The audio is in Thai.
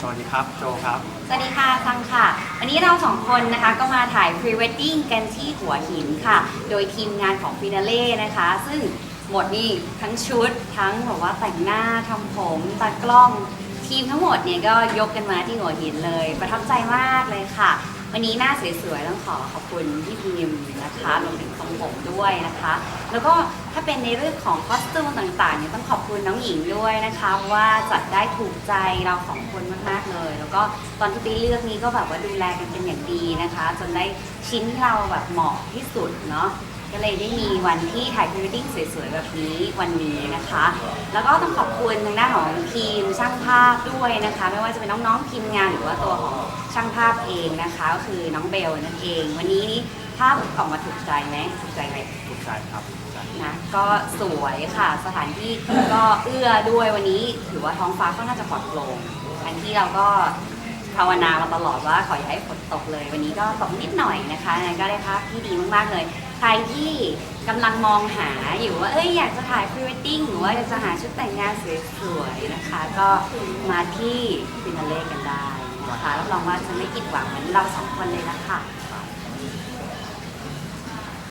สวัสดีครับ โจครับ สวัสดีค่ะฟังค่ะ วันนี้เราสองคนนะคะก็มาถ่ายพรีเวดดิ้งกันที่หัวหินค่ะ โดยทีมงานของฟินาเล่นะคะ ซึ่งหมดนี่ทั้งชุด ทั้งแบบว่าแต่งหน้าทำผมตากล้อง ทีมทั้งหมดเนี่ยก็ยกกันมาที่หัวหินเลย ประทับใจมากเลยค่ะ วันนี้หน้าสวยๆต้องขอขอบคุณพี่พิมพ์นะคะรวมถึงทรงผมด้วยนะคะ แล้วก็ถ้าเป็นในเรื่องของคอสตูมต่างๆเนี่ยต้องขอบคุณน้องหญิงด้วยนะคะว่าจัดได้ถูกใจเราสองคนมากๆเลย แล้วก็ตอนที่ไปเลือกนี้ก็แบบว่าดูแลกันเป็นอย่างดีนะคะ จนได้ชิ้นที่เราแบบเหมาะที่สุดเนาะ ก็เลยได้มีวันที่ถ่ายพรีเวดดิ้งสวยๆ แบบนี้วันนี้นะคะ แล้วก็ต้องขอบคุณทางด้านของทีมช่างภาพด้วยนะคะ ไม่ว่าจะเป็นน้องๆทีมงานหรือว่าตัวของช่างภาพเองนะคะก็คือน้องเบลนั่นเอง วันนี้นี่ภาพออกมาถูกใจไหมถูกใจไหมถูกใจครับถูกใจนะก็สวยค่ะสถานที่ก็เอื้อด้วยวันนี้ ถือว่าท้องฟ้าค่อนข้างจะปลอดโปร่งแทนที่เราก็ภาวนามาตลอดว่าขออย่าให้ฝนตกเลย วันนี้ก็ตกนิดหน่อยนะคะงั้นก็ได้ภาพที่ดีมากๆเลย ใครที่กำลังมองหาอยู่ว่าเอ้ยอยากจะถ่ายพรีเวดดิ้งหรือว่าอยากจะหาชุดแต่งงานสวยๆนะคะ ก็มาที่ฟินาเล่กันได้นะคะรับรองว่าจะไม่ผิดหวังเหมือนเราสองคนเลยละค่ะ